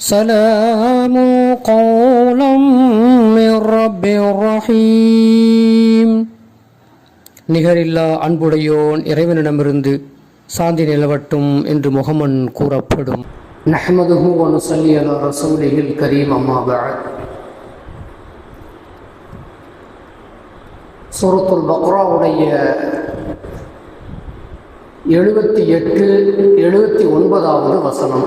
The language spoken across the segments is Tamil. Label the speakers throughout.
Speaker 1: سلام قولا من رب رحيم நிகரில்லா அன்புடையோன் இறைவனிடமிருந்து சாந்தி நிலவட்டும் என்று முகமன் கூறப்படும் நஹ்மதுஹு வ நுஸல்லி அலா ரசூலிஹில் கரீம் அம்மா பஅத் சூரத்துல் பக்ராவுடைய எழுபத்தி எட்டு எழுபத்தி ஒன்பதாவது வசனம்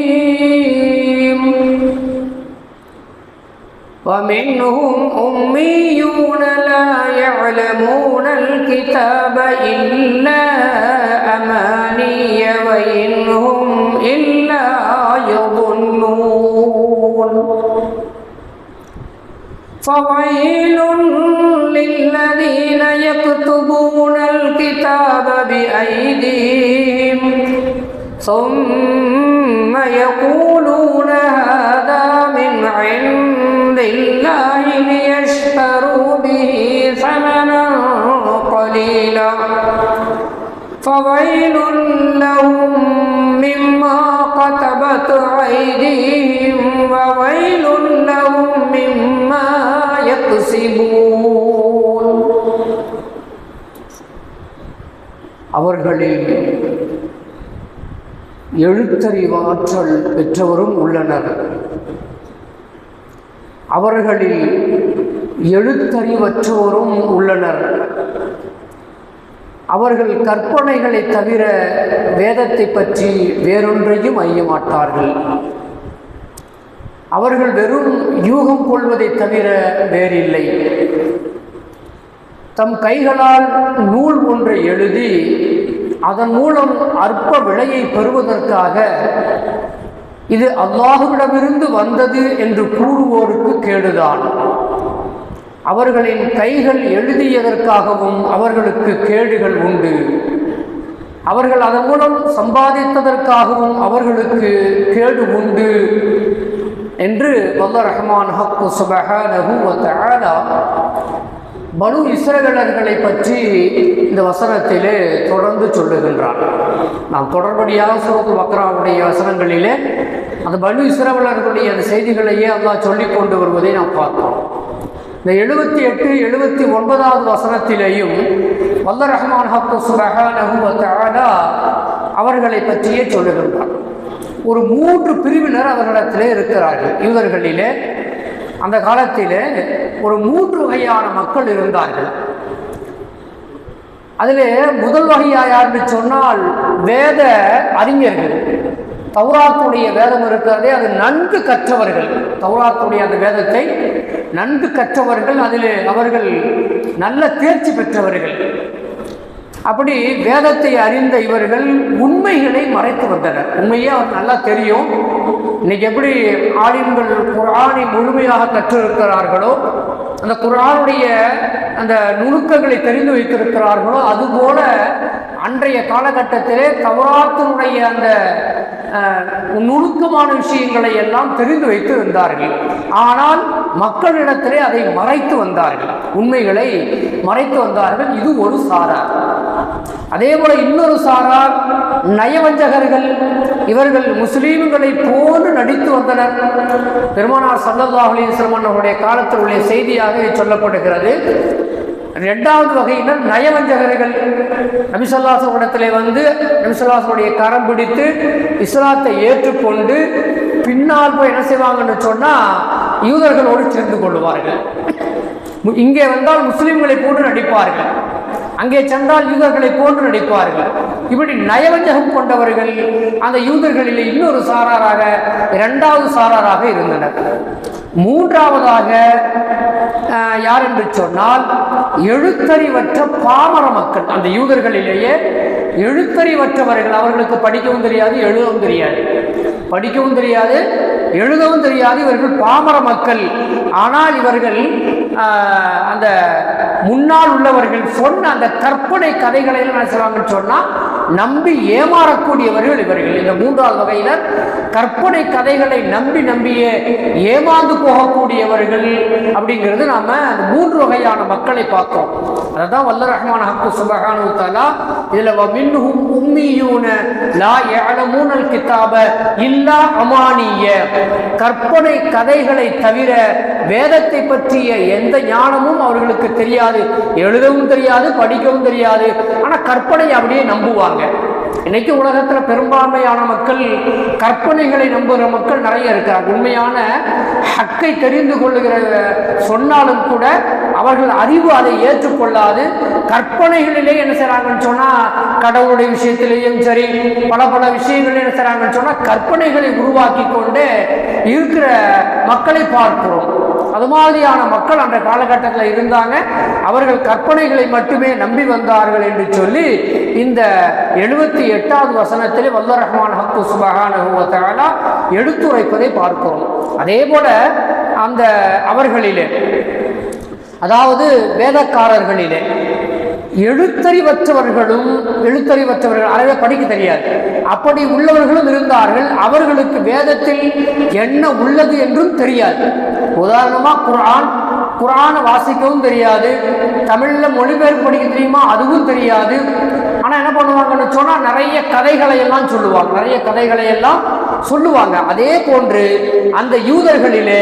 Speaker 1: ومنهم أميون لا يعلمون الكتاب إلا أماني وإن هم إلا يظنون. فويل للذين يكتبون الكتاب بأيديهم ثم يقولون هذا من عند الله ليشتروا به ثمنا قليلا فويل لهم مما كتبت أيديهم وويل لهم مما يكسبون அவர்களில் எழுத்தறிவாற்றல் பெற்றவரும் உள்ளனர் அவர்களில் எழுத்தறிவற்றோரும் உள்ளனர். அவர்கள் கற்பனைகளை தவிர வேதத்தை பற்றி வேறொன்றையும் ஐயமாட்டார்கள் அவர்கள் வெறும் யூகம் கொள்வதை தவிர வேறில்லை. தம் கைகளால் நூல் ஒன்றை எழுதி அதன் மூலம் அற்ப விலையை பெறுவதற்காக இது அல்லாஹுவிடமிருந்து வந்தது என்று கூறுவோருக்கு கேடுதான். அவர்களின் கைகள் எழுதியதற்காகவும் அவர்களுக்கு கேடுகள் உண்டு. அவர்கள் அதன் மூலம் சம்பாதித்ததற்காகவும் அவர்களுக்கு கேடு உண்டு என்று வல்ல ரஹ்மான் ஹக்கு சுபஹானஹு பலு தஆலா இஸ்ரவேலர்களை பற்றி இந்த வசனத்திலே தொடர்ந்து சொல்லுகின்றார் நாம் தொடர்படியாக சுரத்து பக்ராவுடைய வசனங்களிலே அந்த பனு இஸ்ரவலர்களுடைய அந்த செய்திகளையே அல்லாஹ் சொல்லிக் கொண்டு வருவதை நாம் பார்த்தோம் இந்த எழுபத்தி எட்டு எழுபத்தி ஒன்பதாவது வசனத்திலேயும் வல்ல ரஹ்மான் ஹக்கு அவர்களை பற்றியே சொல்லுகின்றார். ஒரு மூன்று பிரிவினர் அவர்களிடத்திலே இருக்கிறார்கள். இவர்களிலே அந்த காலத்திலே ஒரு மூன்று வகையான மக்கள் இருந்தார்கள். அதில் முதல் வகையாக யாருன்னு சொன்னால் வேத அறிஞர்கள். தௌராத்துடைய வேதம் இருக்கிறதே அது நன்கு கற்றவர்கள். தௌராத்துடைய அந்த வேதத்தை நன்கு கற்றவர்கள் அதில் அவர்கள் நல்ல தேர்ச்சி பெற்றவர்கள். அப்படி வேதத்தை அறிந்த இவர்கள் உண்மைகளை மறைத்து வந்தனர். உண்மையே அவர் நல்லா தெரியும். இன்னைக்கு எப்படி ஆலிம்கள் குரானை முழுமையாக கற்றிருக்கிறார்களோ அந்த குரானுடைய அந்த நுணுக்கங்களை தெரிந்து வைத்திருக்கிறார்களோ அதுபோல அன்றைய காலகட்டத்திலே தவறாத்தினுடைய அந்த நுணுக்கமான விஷயங்களை எல்லாம் தெரிந்து வைத்து வந்தார்கள். ஆனால் மக்களிடத்திலே அதை மறைத்து வந்தார்கள். உண்மைகளை மறைத்து வந்தார்கள். இது ஒரு சாரார் அதே போல இன்னொரு சாரார் நயவஞ்சகர்கள் இவர்கள் முஸ்லீம்களை போன்று நடித்து வந்தனர். பெருமானார் சல்லல்லாஹ் அலிஸ்லம் அவருடைய காலத்தில் உள்ள செய்தியாக சொல்லப்படுகிறது. ரெண்டாவது வகையினர் நயவஞ்சகர்கள். நபிசல்லாசனிடத்திலே வந்து நபிசல்லாசனுடைய கரம் பிடித்து இஸ்லாத்தை ஏற்றுக்கொண்டு பின்னால் போய் என்ன செய்வாங்கன்னு சொன்னால் யூதர்களோடு சேர்ந்து கொள்வார்கள் இங்கே வந்தால் முஸ்லீம்களை போன்று நடிப்பார்கள். அங்கே சென்றால் யூதர்களை போன்று நடிப்பார்கள். இப்படி நயவஞ்சகம் கொண்டவர்கள் அந்த யூதர்களில் இன்னொரு சாராராக இரண்டாவது சாராராக இருந்தனர். மூன்றாவதாக யார் என்று சொன்னால் எழுத்தறிவற்ற பாமர மக்கள். அந்த யூதர்களிலேயே எழுத்தறிவற்றவர்கள். அவர்களுக்கு படிக்கவும் தெரியாது எழுதவும் தெரியாது. படிக்கவும் தெரியாது எழுதவும் தெரியாது. இவர்கள் பாமர மக்கள். ஆனால் இவர்கள் அந்த முன்னால் உள்ளவர்கள் சொன்ன அந்த கற்பனை கதைகளை எல்லாம் என்ன செய்வாங்கன்னு சொன்னா நம்பி ஏமாறக்கூடியவர்கள் இவர்கள். இந்த மூன்றாவது வகையினர் கற்பனை கதைகளை நம்பி நம்பியே ஏமாந்து போகக்கூடியவர்கள் அப்படிங்கிறது நாம அந்த மூன்று வகையான மக்களை பார்த்தோம். அதான் வல்ல ரஹ்மான் ஹக்கு சுபஹானு தாலா இதுல மின்ஹும் உம்மியூன லா யஅலமூனல் கிதாப இல்லா அமானிய. கற்பனை கதைகளை தவிர வேதத்தை பற்றிய எந்த ஞானமும் அவர்களுக்கு தெரியாது. எழுதவும் தெரியாது படிக்கவும் தெரியாது. ஆனால் கற்பனை அப்படியே நம்புவாங்க. இன்னைக்கு உலகத்துல பெரும்பான்மையான மக்கள் கற்பனைகளை நம்புகிற மக்கள் நிறைய இருக்கிறார் உண்மையான ஹக்கை தெரிந்து கொள்ளுகிற சொன்னாலும் கூட அவர்கள் அறிவு அதை ஏற்றுக்கொள்ளாது. கற்பனைகளிலே என்ன செய்றாங்கன்னு சொன்னா கடவுளுடைய விஷயத்திலேயும் சரி பல பல விஷயங்கள் என்ன செய்றாங்கன்னு சொன்னா கற்பனைகளை உருவாக்கி கொண்டு இருக்கிற மக்களை பார்க்கிறோம். அது மாதிரியான மக்கள் அந்த காலகட்டத்தில் இருந்தாங்க. அவர்கள் கற்பனைகளை மட்டுமே நம்பி வந்தார்கள் என்று சொல்லி இந்த எழுபத்தி எட்டாவது வசனத்திலே வல்ல ரஹ்மான் ஹக்கு சுபஹான எடுத்துரைப்பதை பார்க்கிறோம். அதே போல அந்த அவர்களிலே அதாவது வேதக்காரர்களிலே எழுத்தறிவற்றவர்களும் எழுத்தறிவற்றவர்கள் அறவே படிக்க தெரியாது. அப்படி உள்ளவர்களும் இருந்தார்கள். அவர்களுக்கு வேதத்தில் என்ன உள்ளது என்றும் தெரியாது. உதாரணமாக குரான் குரானை வாசிக்கவும் தெரியாது. தமிழில் மொழிபெயர்ப்பு படிக்க தெரியுமா? அதுவும் தெரியாது. ஆனால் என்ன பண்ணுவாங்கன்னு சொன்னால் நிறைய கதைகளை எல்லாம் சொல்லுவாங்க. நிறைய கதைகளை எல்லாம் சொல்லுவாங்க. அதே போன்று அந்த யூதர்களிலே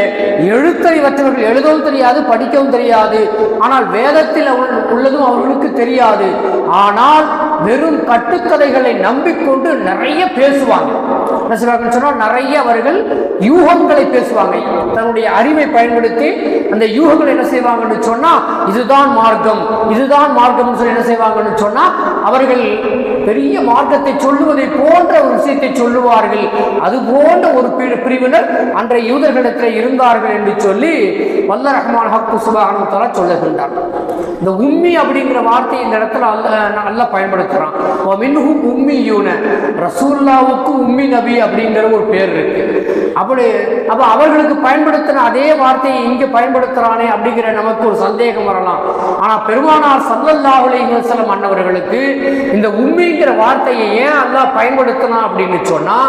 Speaker 1: எழுத்தறிவற்றவர்கள் எழுதவும் தெரியாது படிக்கவும் தெரியாது. ஆனால் வேதத்தில் உள்ளதும் அவர்களுக்கு தெரியாது. ஆனால் வெறும் கட்டுக்கதைகளை நம்பிக்கொண்டு நிறைய பேசுவாங்க. என்ன செய்வாங்கன்னு சொன்னால் நிறைய அவர்கள் யூகங்களை பேசுவாங்க. தன்னுடைய அறிவை பயன்படுத்தி அந்த யூகங்கள் என்ன செய்வாங்கன்னு சொன்னால் இதுதான் மார்க்கம் இதுதான் மார்க்கம்னு சொல்லி என்ன செய்வாங்கன்னு சொன்னால் அவர்கள் பெரிய மார்க்கத்தை சொல்லுவதை போன்ற ஒரு விஷயத்தை சொல்லுவார்கள். அது போன்ற ஒரு பிரிவினர் அன்றைய யூதர்களிடத்தில் இருந்தார்கள் என்று சொல்லி வல்ல ரஹ்மான் ஹக்கு சுபானு தலா சொல்லுகின்றார். இந்த உம்மி அப்படிங்கிற வார்த்தையை இந்த இடத்துல அல்ல நல்லா பயன்படுத்துகிறான் "வ மின்ஹும் உம்மியூன. ரசூல்லாவுக்கு உம்மி நபி அப்படிங்கிற ஒரு பேர் இருக்கு. அப்படி அப்ப அவர்களுக்கு பயன்படுத்தின அதே வார்த்தையை இங்கே பயன்படுத்துறானே அப்படிங்கிற நமக்கு ஒரு சந்தேகம் வரலாம். ஆனா பெருமானார் சல்லல்லாஹு அலைஹி வஸல்லம் அன்னவர்களுக்கு இந்த உம்மிங்கிற வார்த்தையை ஏன் அல்லா பயன்படுத்தினா அப்படின்னு சொன்னா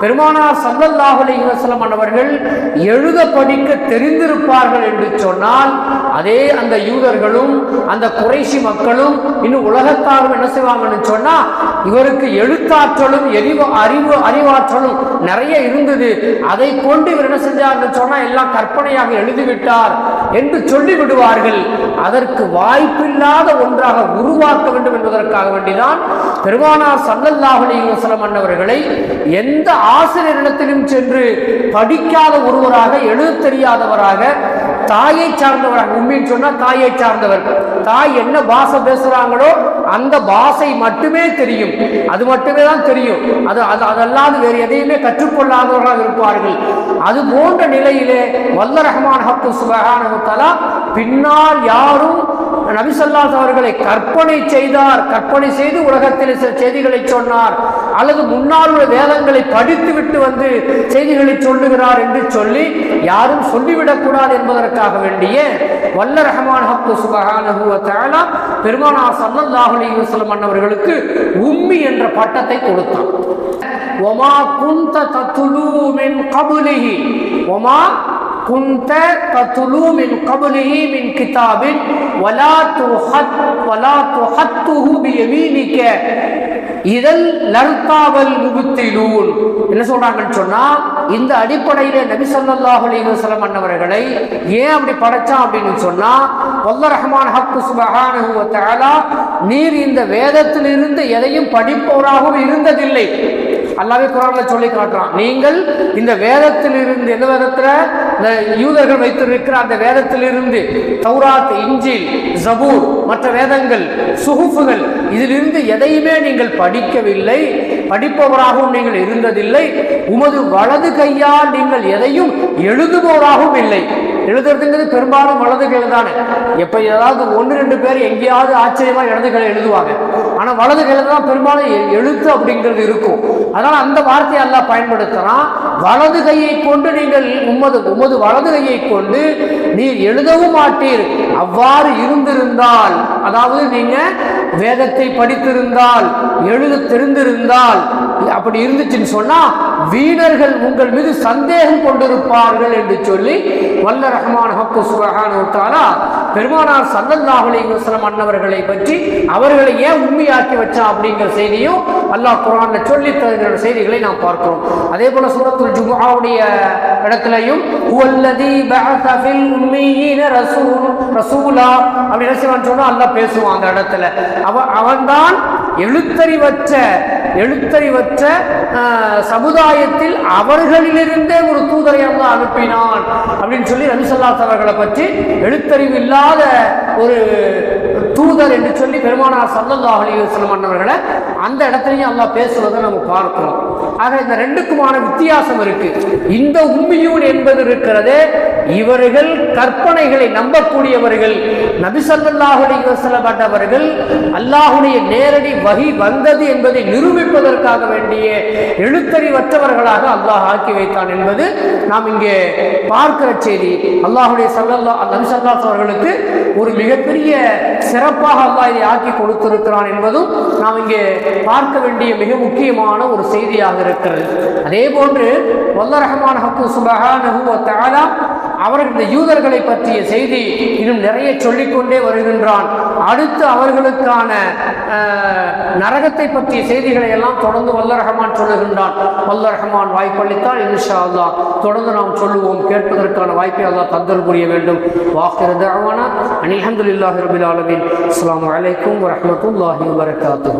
Speaker 1: பெருமானார் சல்லல்லாஹு அலைஹி வஸல்லம் எழுத படிக்க தெரிந்திருப்பார்கள் என்று சொன்னால் அதே அந்த யூதர்களும் அந்த குறைஷி மக்களும் இன்னும் உலகத்தாரும் என்ன செய்வாங்கன்னு சொன்னா இவருக்கு எழுத்தாற்றலும் எரிவு அறிவு அறிவாற்றலும் நிறைய இருந்தது. அதை கொண்டு இவர் என்ன செஞ்சார்னு சொன்னா எல்லாம் கற்பனையாக எழுதிவிட்டார் என்று சொல்லி விடுவார்கள் அதற்கு வாய்ப்பில்லாத ஒன்றாக உருவாக்க வேண்டும் என்பதற்காக வேண்டிதான் பெருமானார் சல்லல்லாஹு அலைஹி வஸல்லம் அன்னவர்களை எந்த ஆசிரியரிடத்திலும் சென்று படிக்காத ஒருவராக எழுத தெரியாதவராக தாயை சார்ந்தவராக உண்மைன்னு சொன்னால் தாயை சார்ந்தவர். தாய் என்ன பாஷை பேசுகிறாங்களோ அந்த பாஷை மட்டுமே தெரியும். அது மட்டுமே தான் தெரியும். அது அது அதல்லாது வேறு எதையுமே கற்றுக்கொள்ளாதவர்களாக இருப்பார்கள். அது போன்ற நிலையிலே வல்ல ரஹ்மான் ஹக்கு சுபஹானஹு தலா பின்னால் யாரும் நபிசல்லாஸ் அவர்களை கற்பனை செய்தார். கற்பனை செய்து உலகத்தில் சில செய்திகளை சொன்னார். அல்லது முன்னால் உள்ள வேதங்களை படித்து விட்டு வந்து செய்திகளை சொல்லுகிறார் என்று சொல்லி யாரும் சொல்லிவிடக்கூடாது என்பதற்காக வேண்டிய வல்ல ரஹ்மான் ஹக்கு சுபகான வ தஆலா பெருமானார் ஸல்லல்லாஹு அலைஹி உம்மி என்ற பட்டத்தை கொடுத்தான். ஒமா குந்த தத்துலூமின் கபுலிஹி. ஒமா كنت تتلو من قبله من كتاب ولا تحط ولا تحطه بيمينك இதல் லர்தாவல் முகுத்திலூன் என்ன சொல்றாங்கன்னு சொன்னா இந்த அடிப்படையில நபி ஸல்லல்லாஹு அலைஹி வஸல்லம் அன்னவர்களை ஏன் அப்படி படைச்சான் அப்படின்னு சொன்னா வல்ல ரஹ்மான் ஹக்கு சுப்ஹானஹு வ தஆலா நீர் இந்த வேதத்திலிருந்து எதையும் படிப்பவராகவும் இருந்ததில்லை அல்லாவே குரான்ல சொல்லி காட்டுறான் நீங்கள் இந்த வேதத்திலிருந்து எந்த வேதத்துல இந்த யூதர்கள் வைத்திருக்கிற அந்த வேதத்திலிருந்து தௌராத் இஞ்சில் ஜபூர் மற்ற வேதங்கள் சுகுப்புகள் இதிலிருந்து எதையுமே நீங்கள் படிக்கவில்லை. படிப்பவராகவும் நீங்கள் இருந்ததில்லை. உமது வலது கையால் நீங்கள் எதையும் எழுதுபவராகவும் இல்லை. எழுதுறதுங்கிறது பெரும்பாலும் வலது கையில் தானே. எப்போ ஏதாவது ஒன்று ரெண்டு பேர் எங்கேயாவது ஆச்சரியமாக இடது கையில் எழுதுவாங்க. ஆனால் வலது கையில் தான் பெரும்பாலும் எ- எழுத்து அப்படிங்கிறது இருக்கும். அதனால் அந்த வார்த்தையை எல்லாம் பயன்படுத்துறான். வலது கையை கொண்டு நீங்கள் உமது உமது வலது கையை கொண்டு நீர் எழுதவும் மாட்டீர். அவ்வாறு இருந்திருந்தால் அதாவது நீங்க வேதத்தை படித்திருந்தால் எழுத தெரிந்திருந்தால் அப்படி இருந்துச்சுன்னு சொன்னா வீணர்கள் உங்கள் மீது சந்தேகம் கொண்டிருப்பார்கள் என்று சொல்லி வல்ல ரஹ்மான் ஹக்கு சுபஹானஹு பெருமானார் ஸல்லல்லாஹு அலைஹி வஸல்லம் அன்னவர்களை பற்றி அவர்களை ஏன் உண்மையாக்கி வச்சா அப்படிங்கிற செய்தியும் அல்லாஹ் குர்ஆன்ல சொல்லி தருகிற செய்திகளை நாம் பார்க்கிறோம். அதே போல சூரத்துல் ஜுமாவுடைய இடத்துலையும் ஹுவல்லதி ரசூல் ரசூலா அப்படின்னு சொன்னா அல்லாஹ் பேசுவான் அந்த இடத்துல. அவன் அவன்தான் எழுத்தறிவற்ற எழுத்தறிவற்ற சமுதாயத்தில் அவர்களிலிருந்தே ஒரு தூதரை அல்லாஹ் அனுப்பினான் அப்படின்னு சொல்லி ரவிசல்லாஸ் அவர்களை பற்றி எழுத்தறிவு இல்லாத ஒரு தூதர் என்று சொல்லி பெருமானார் சல்லல்லாஹு அலைஹி வஸல்லம் அந்த இடத்துலையும் அல்லாஹ் பேசுவதை நம்ம பார்க்கிறோம் ஆக இந்த ரெண்டுக்குமான வித்தியாசம் இருக்கு. இந்த உம்மியூன் என்பது இருக்கிறதே இவர்கள் கற்பனைகளை நம்பக்கூடியவர்கள். நபி ஸல்லல்லாஹு செல்லப்பட்டவர்கள் வஸல்லம் நேரடி வகி வந்தது என்பதை நிரூபிப்பதற்காக வேண்டிய எழுத்தறிவற்றவர்களாக அல்லாஹ் ஆக்கி வைத்தான் என்பது நாம் இங்கே பார்க்கிற செய்தி. அல்லாஹுடைய சல்லல்லா நபி ஸல்லல்லாஹு அவர்களுக்கு ஒரு மிகப்பெரிய சிறப்பாக அல்லாஹ் இதை ஆக்கி கொடுத்திருக்கிறான் என்பதும் நாம் இங்கே பார்க்க வேண்டிய மிக முக்கியமான ஒரு செய்தியாக இருக்கிறது. அதே போன்று வல்ல ரஹ்மான் ஹக்கு சுபஹானஹு வ தஆலா இந்த யூதர்களை பற்றிய செய்தி இன்னும் நிறைய சொல்லிக்கொண்டே வருகின்றான். அடுத்து அவர்களுக்கான நரகத்தை பற்றிய செய்திகளை எல்லாம் தொடர்ந்து வல்ல ரஹமான் சொல்லுகின்றான். வல்ல ரஹமான் வாய்ப்பளித்தால் இன்ஷா அல்லா தொடர்ந்து நாம் சொல்லுவோம். கேட்பதற்கான வாய்ப்பை அல்லா தந்தல் புரிய வேண்டும். வாக்கிர தஅவானா அனில் ரபில் ஆலமீன். அஸ்லாம் வலைக்கும் வரமத்துல்லாஹி வரகாத்து